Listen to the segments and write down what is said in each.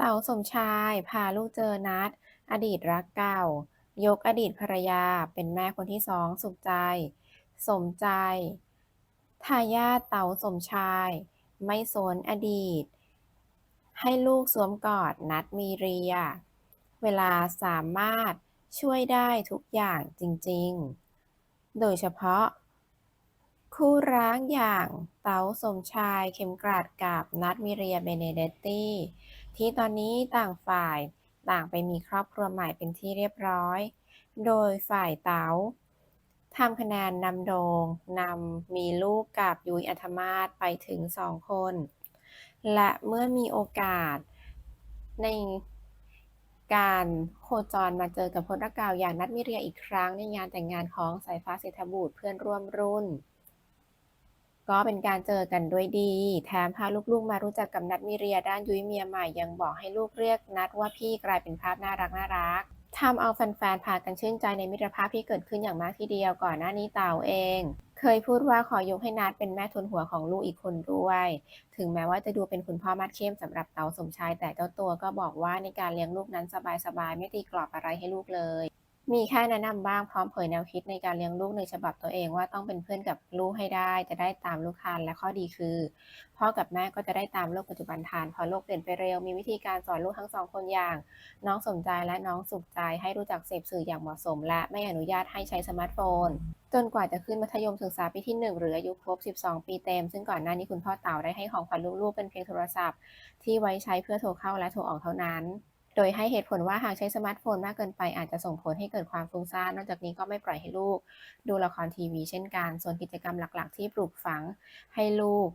เต๋าสมชายพาลูกเจอนัด อดีตรักเก่า ยกอดีตภรรยาเป็นแม่คนที่สองสุขใจ สมใจทายาทเต๋าสมชาย ไม่สนอดีต ให้ลูกสวมกอดนัดมีเรีย เวลาสามารถช่วยได้ทุกอย่างจริงๆ โดยเฉพาะ คู่ร้างอย่างเต๋าสมชายเข็มกลัดกับนัทมิเรียเบเนเดตตี้ที่ตอนนี้ต่างฝ่ายต่างไปมีครอบครัวใหม่เป็นที่เรียบร้อย โดยฝ่ายเต๋าทำคะแนนนำโดงนำมีลูกกับยุ้ยอัธมาศไปถึงสองคน และเมื่อมีโอกาสในการโคจรมาเจอกับพลรักเก่าอย่างนัทมิเรียอีกครั้งในงานแต่งงานของสายฟ้าเศรษฐบุตรเพื่อนร่วมรุ่น ก็เป็นการเจอกันด้วยดี แถมพาลูกๆ มารู้จักกับนัดมิเรียด้านยุ้ยเมียใหม่ยังบอกให้ลูกเรียกนัดว่าพี่กลายเป็นภาพน่ารักน่ารักทำเอาแฟนๆ พากันชื่นใจในมิตรภาพที่เกิดขึ้นอย่างมากทีเดียวก่อนหน้านี้เต่าเอง เคยพูดว่าขอยกให้นัดเป็นแม่ทุนหัวของลูกอีกคนด้วย ถึงแม้ว่าจะดูเป็นคุณพ่อมาดเข้มสำหรับเต๋าสมชายแต่เจ้าตัวก็บอกว่าในการเลี้ยงลูกนั้นสบายๆ ไม่ตีกรอบอะไรให้ลูกเลย มีแค่แนะนำบ้างพร้อมเผยแนวคิดในการเลี้ยงลูกในฉบับตัวเองว่าต้องเป็นเพื่อนกับลูกให้ได้ จะได้ตามลูกทันและข้อดีคือพ่อกับแม่ก็จะได้ตามโลกปัจจุบันทันเพราะโลกเปลี่ยนไปเร็วมีวิธีการสอนลูกทั้งสองคนอย่าง น้องสมใจและน้องสุขใจให้รู้จักเสพสื่ออย่างเหมาะสม และไม่อนุญาตให้ใช้สมาร์ทโฟน จนกว่าจะขึ้นมัธยมศึกษาปีที่ 1 หรืออายุครบ 12 ปีเต็ม ซึ่งก่อนหน้านี้คุณพ่อเต่าได้ให้ของขวัญลูกๆเป็นเพียงโทรศัพท์ ที่ไว้ใช้เพื่อโทรเข้าและโทรออกเท่านั้น โดยให้เหตุผลว่าหากใช้สมาร์ทโฟนมากเกินไปอาจจะส่งผลให้เกิดความฟุ้งซ่าน นอกจากนี้ก็ไม่ปล่อยให้ลูก ดูละครทีวีเช่นกัน ส่วนกิจกรรมหลัก ๆ ที่ปลูกฝังให้ลูก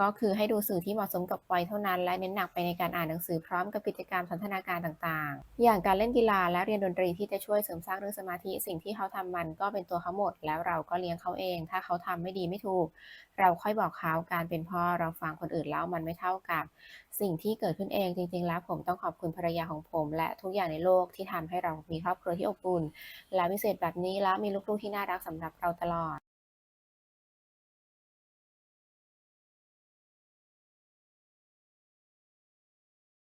ก็คือให้ดูสื่อที่เหมาะสมกับวัยเท่านั้น และเน้นหนักไปในการอ่านหนังสือพร้อมกับกิจกรรมสันทนาการต่างๆ อย่างการเล่นกีฬาและเรียนดนตรีที่จะช่วยเสริมสร้างเรื่องสมาธิสิ่งที่เขาทำมันก็เป็นตัวเขาหมด แล้วเราก็เลี้ยงเขาเอง ถ้าเขาทำไม่ดีไม่ถูก เราค่อยบอกเขาการเป็นพ่อเราฟังคนอื่นแล้วมันไม่เท่ากับ สิ่งที่เกิดขึ้นเองจริง ๆ แล้วผมต้องขอบคุณภรรยาของผม และทุกอย่างในโลกที่ทำให้เรามีครอบครัวที่อบอุ่นและพิเศษแบบนี้แล้วมีลูกๆที่น่ารักสำหรับเราตลอด